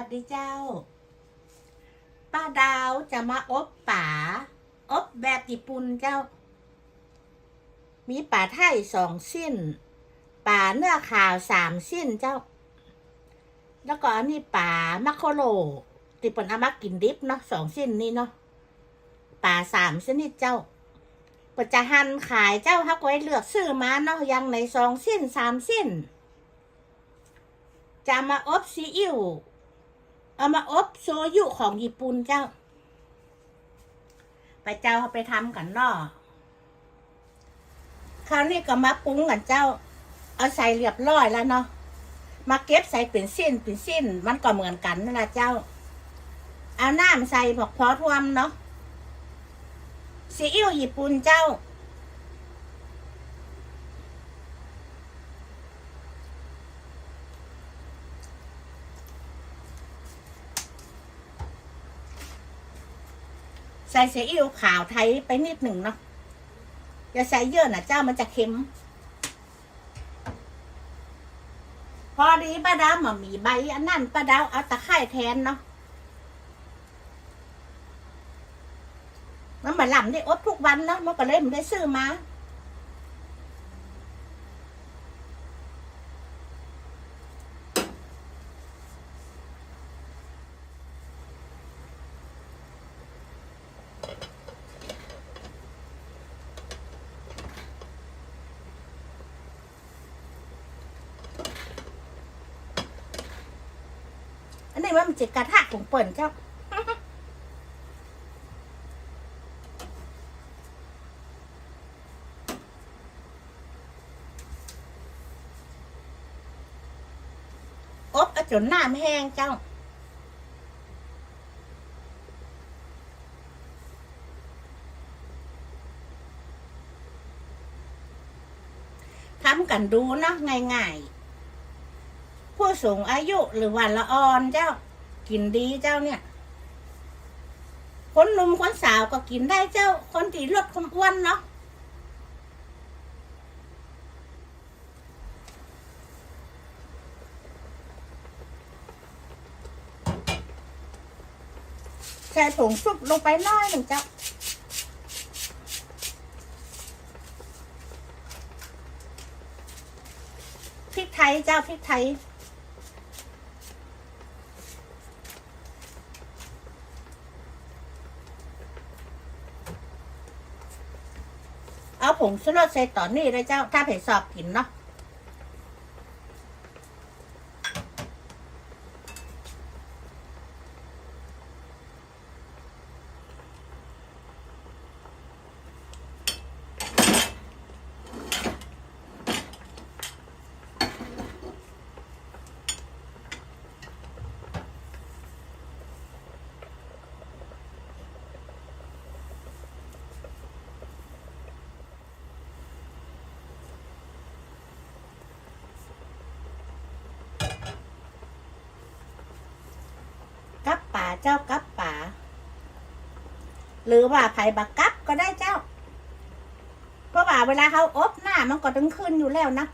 วัสดีเจ้า ป้าดาวจะมาอบป่า อบแบบญี่ปุ่นเจ้า มีป่าไทยสองสิ้น ป่าเนื้อขาวสามสิ้นเจ้า แล้วก็อันนี้ป่ามัคโคโลติปนอามากินดิบเนาะสองสิ้นนี้เนาะ ป่าสามชนิดเจ้าก็จะหั่นขายเจ้าฮักไว้เลือกซื้อมาเนาะยังในสองสิ้นสามสิ้นจะมาอบซีอิ๊ว เอามาอบโซยุของญี่ปุ่นเจ้า ไปเจ้าเอาไปทำกันเนาะคราวนี้ก็มาปรุงกันเจ้า เอาใส่เรียบร้อยแล้วเนาะมาเก็บใส่เป็นสิ้นเป็นสิ้น มันก็เหมือนกันนั่นแหละเจ้า เอาน้ำใส่บอกพอทวมเนาะซีอิ๊วญี่ปุ่นเจ้า ใส่ซีอิ๊วขาวไทยไปนิดหนึ่งเนาะอย่าใส่เยอะนะเจ้ามันจะเค็ม พอดีป้าดาวมามีใบอันนั้นป้าดาวเอาตะไคร้แทนเนาะมันมาหล่ำได้อดทุกวันเนาะมันก็เลยมันได้ซื้อมา อันนี้มันจิกระทะของเปิ่นเจ้าอบจนน้ำแห้งเจ้าทำกันดูเนาะง่ายๆ ผู้สูงอายุหรือวันละอ่อนเจ้า กินดีเจ้าเนี่ยคนหนุ่มคนสาวก็กินได้เจ้า คนที่ลดความอ้วนเนาะใส่ผงซุปลงไปน้อยหนึ่งเจ้าพริกไทยเจ้าพริกไทย เอาผงชูรสใส่ต่อนนี้เลยเจ้า ถ้าเผ็ดสอบกินเนาะาเจ้ากับป่า หรือว่าไผ่บักกับก็ได้เจ้า เพราะว่าเวลาเขาอบหน้ามันก็ตึงขึ้นอยู่แล้วนะ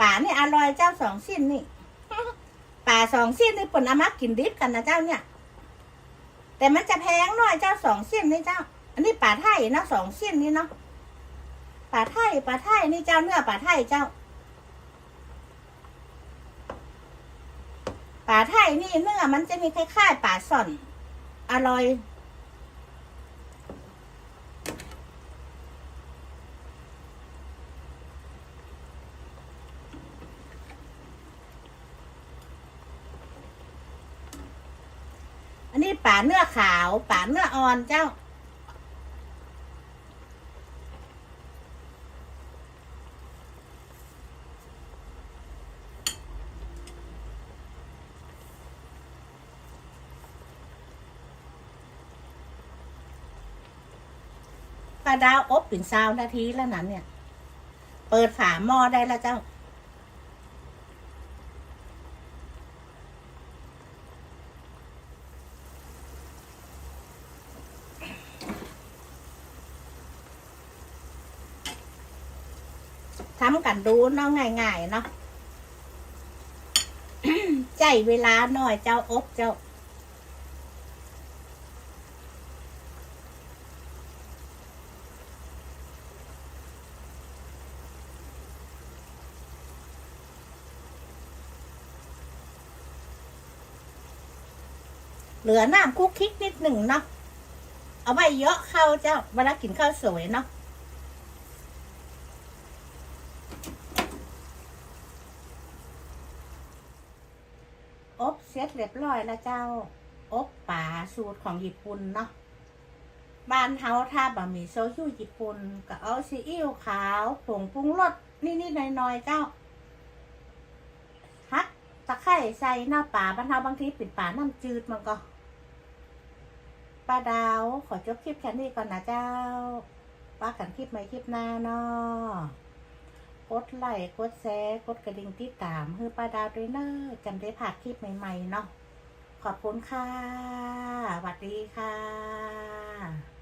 ป่านี่อร่อยเจ้าสองสิ้นนี่ป่าสองสิ้นนี่ผลอามากินดิบกันนะเจ้าเนี่ย แต่มันจะแพงหน่อยเจ้าสองสิ้นนี่เจ้า อันนี้ป่าไทยเนาะสองสิ้นนี่เนาะป่าไทยป่าไทยนี่เจ้าเนื้อป่าไทยเจ้า ป่าไทยนี่เนื้อมันจะมีคล้ายๆป่าส่อน อร่อย อันนี้ป่าเนื้อขาวป่าเนื้ออ่อนเจ้า ปลาดาวอบเป็นซาวนาทีแล้วนั้น เนี่ย เปิดฝาหม้อได้แล้วเจ้า ทำกันดูเนาะง่ายๆเนาะ ใจเวลาหน่อยเจ้าอบเจ้า เหลือน้ำคุกคิกนิดหนึ่งเนาะเอาไว้เยอะเข้าเจ้าเวลากินข้าวสวยเนาะอบเสร็จเรียบร้อยแล้วเจ้า อบป่าสูตรของญี่ปุ่นเนาะบ้านเฮาถ้าบะหมี่โซยุญี่ปุ่นก็เอาซีอิ๊วขาวผงปรุงรสนิดๆหน่อยๆเจ้าฮักตะไคร่ใส่หน้าป่าบ้านเฮาบางทีปิดป่าน้ำจืดมันก็ ป้าดาวขอจบคลิปแค่นี้ก่อนนะเจ้าป้ากันคลิปใหม่คลิปหน้าเนาะกดไลค์กดแชร์กดกระดิ่งติดตามเพื่อป้าดาวด้วยเนอะจำได้ผ่านคลิปใหม่ ๆ เนาะขอบคุณค่ะสวัสดีค่ะ